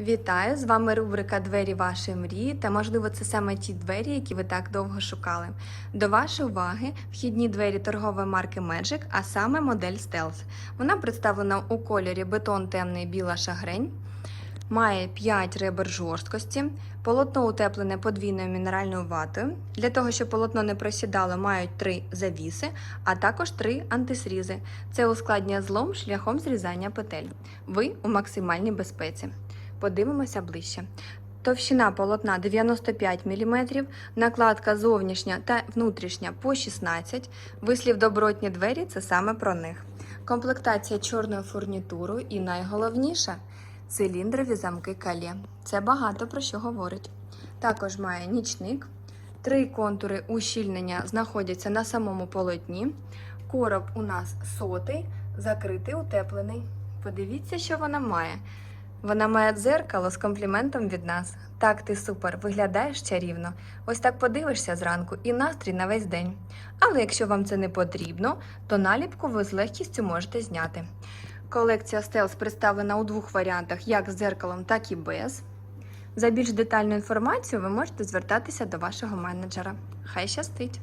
Вітаю! З вами рубрика Двері вашої мрії. Та можливо, це саме ті двері, які ви так довго шукали. До вашої уваги вхідні двері торгової марки Magic, а саме модель Stealth. Вона представлена у кольорі бетон темний біла шагрень. Має 5 ребер жорсткості, полотно утеплене подвійною мінеральною ватою. Для того, щоб полотно не просідало, мають 3 завіси, а також 3 антисрізи. Це ускладнює злом шляхом зрізання петель. Ви у максимальній безпеці. Подивимося ближче. Товщина полотна 95 мм, накладка зовнішня та внутрішня по 16 Вислів добротні двері це саме про них. Комплектація чорною фурнітурою і найголовніше циліндрові замки калє. Це багато про що говорить. Також має нічник. Три контури ущільнення знаходяться на самому полотні. Короб у нас сотий, закритий, утеплений. Подивіться, що вона має. Вона має дзеркало з компліментом від нас. Так, ти супер, виглядаєш чарівно. Ось так подивишся зранку і настрій на весь день. Але якщо вам це не потрібно, то наліпку ви з легкістю можете зняти. Колекція Stealth представлена у двох варіантах, як з дзеркалом, так і без. За більш детальну інформацію ви можете звертатися до вашого менеджера. Хай щастить!